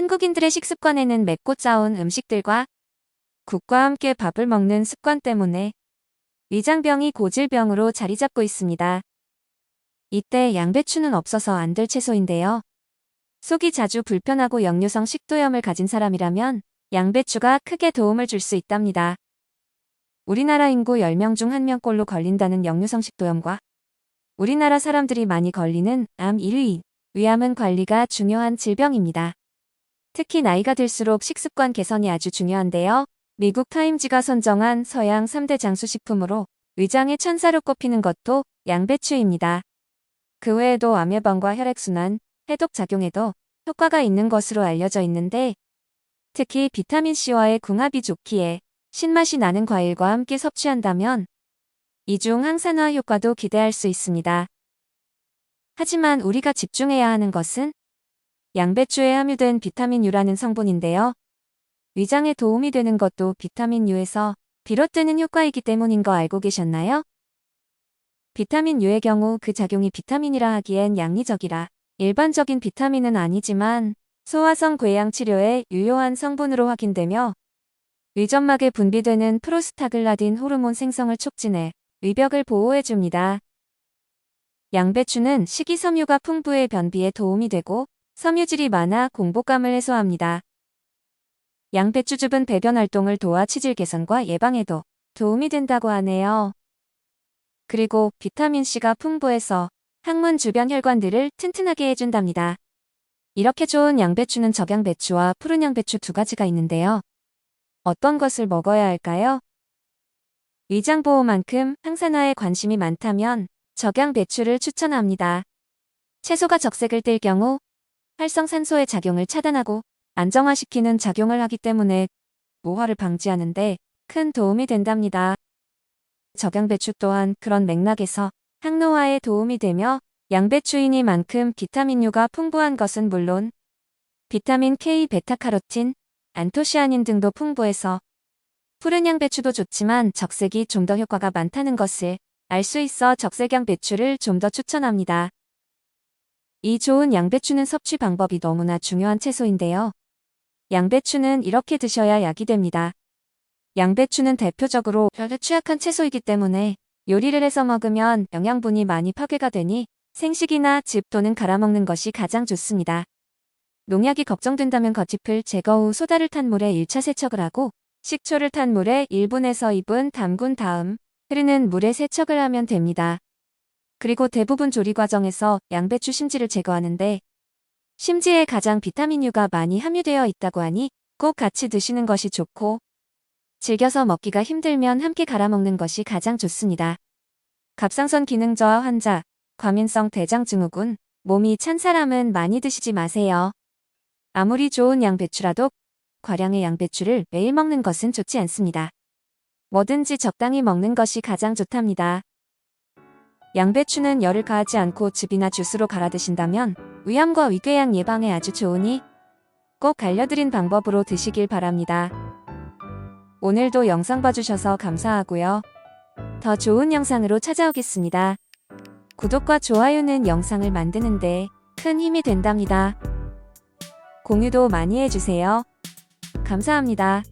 한국인들의 식습관에는 맵고 짜온 음식들과 국과 함께 밥을 먹는 습관 때문에 위장병이 고질병으로 자리 잡고 있습니다. 이때 양배추는 없어서 안 될 채소인데요. 속이 자주 불편하고 역류성 식도염을 가진 사람이라면 양배추가 크게 도움을 줄 수 있답니다. 우리나라 인구 10명 중 1명꼴로 걸린다는 역류성 식도염과 우리나라 사람들이 많이 걸리는 암 1위, 위암은 관리가 중요한 질병입니다. 특히 나이가 들수록 식습관 개선이 아주 중요한데요. 미국 타임지가 선정한 서양 3대 장수식품으로 위장의 천사로 꼽히는 것도 양배추입니다. 그 외에도 암 예방과 혈액순환, 해독 작용에도 효과가 있는 것으로 알려져 있는데 특히 비타민C와의 궁합이 좋기에 신맛이 나는 과일과 함께 섭취한다면 이중 항산화 효과도 기대할 수 있습니다. 하지만 우리가 집중해야 하는 것은 양배추에 함유된 비타민 U라는 성분인데요. 위장에 도움이 되는 것도 비타민 U에서 비롯되는 효과이기 때문인 거 알고 계셨나요? 비타민 U의 경우 그 작용이 비타민이라 하기엔 양리적이라 일반적인 비타민은 아니지만 소화성 궤양 치료에 유효한 성분으로 확인되며 위점막에 분비되는 프로스타글라딘 호르몬 생성을 촉진해 위벽을 보호해줍니다. 양배추는 식이섬유가 풍부해 변비에 도움이 되고 섬유질이 많아 공복감을 해소합니다. 양배추즙은 배변 활동을 도와 치질 개선과 예방에도 도움이 된다고 하네요. 그리고 비타민C가 풍부해서 항문 주변 혈관들을 튼튼하게 해준답니다. 이렇게 좋은 양배추는 적양배추와 푸른 양배추 두 가지가 있는데요. 어떤 것을 먹어야 할까요? 위장보호만큼 항산화에 관심이 많다면 적양배추를 추천합니다. 채소가 적색을 띨 경우 활성산소의 작용을 차단하고 안정화시키는 작용을 하기 때문에 모화를 방지하는데 큰 도움이 된답니다. 적양배추 또한 그런 맥락에서 항노화에 도움이 되며 양배추이니만큼 비타민유가 풍부한 것은 물론 비타민 K, 베타카로틴, 안토시아닌 등도 풍부해서 푸른 양배추도 좋지만 적색이 좀 더 효과가 많다는 것을 알 수 있어 적색양 배추를 좀 더 추천합니다. 이 좋은 양배추는 섭취 방법이 너무나 중요한 채소인데요. 양배추는 이렇게 드셔야 약이 됩니다. 양배추는 대표적으로 혈에 취약한 채소이기 때문에 요리를 해서 먹으면 영양분이 많이 파괴가 되니 생식이나 즙 또는 갈아먹는 것이 가장 좋습니다. 농약이 걱정된다면 겉잎을 제거 후 소다를 탄 물에 1차 세척을 하고 식초를 탄 물에 1분에서 2분 담근 다음 흐르는 물에 세척을 하면 됩니다. 그리고 대부분 조리 과정에서 양배추 심지를 제거하는데 심지에 가장 비타민유가 많이 함유되어 있다고 하니 꼭 같이 드시는 것이 좋고 즐겨서 먹기가 힘들면 함께 갈아먹는 것이 가장 좋습니다. 갑상선 기능 저하 환자, 과민성 대장 증후군, 몸이 찬 사람은 많이 드시지 마세요. 아무리 좋은 양배추라도 과량의 양배추를 매일 먹는 것은 좋지 않습니다. 뭐든지 적당히 먹는 것이 가장 좋답니다. 양배추는 열을 가하지 않고 즙이나 주스로 갈아 드신다면 위암과 위궤양 예방에 아주 좋으니 꼭 알려드린 방법으로 드시길 바랍니다. 오늘도 영상 봐주셔서 감사하고요. 더 좋은 영상으로 찾아오겠습니다. 구독과 좋아요는 영상을 만드는데 큰 힘이 된답니다. 공유도 많이 해주세요. 감사합니다.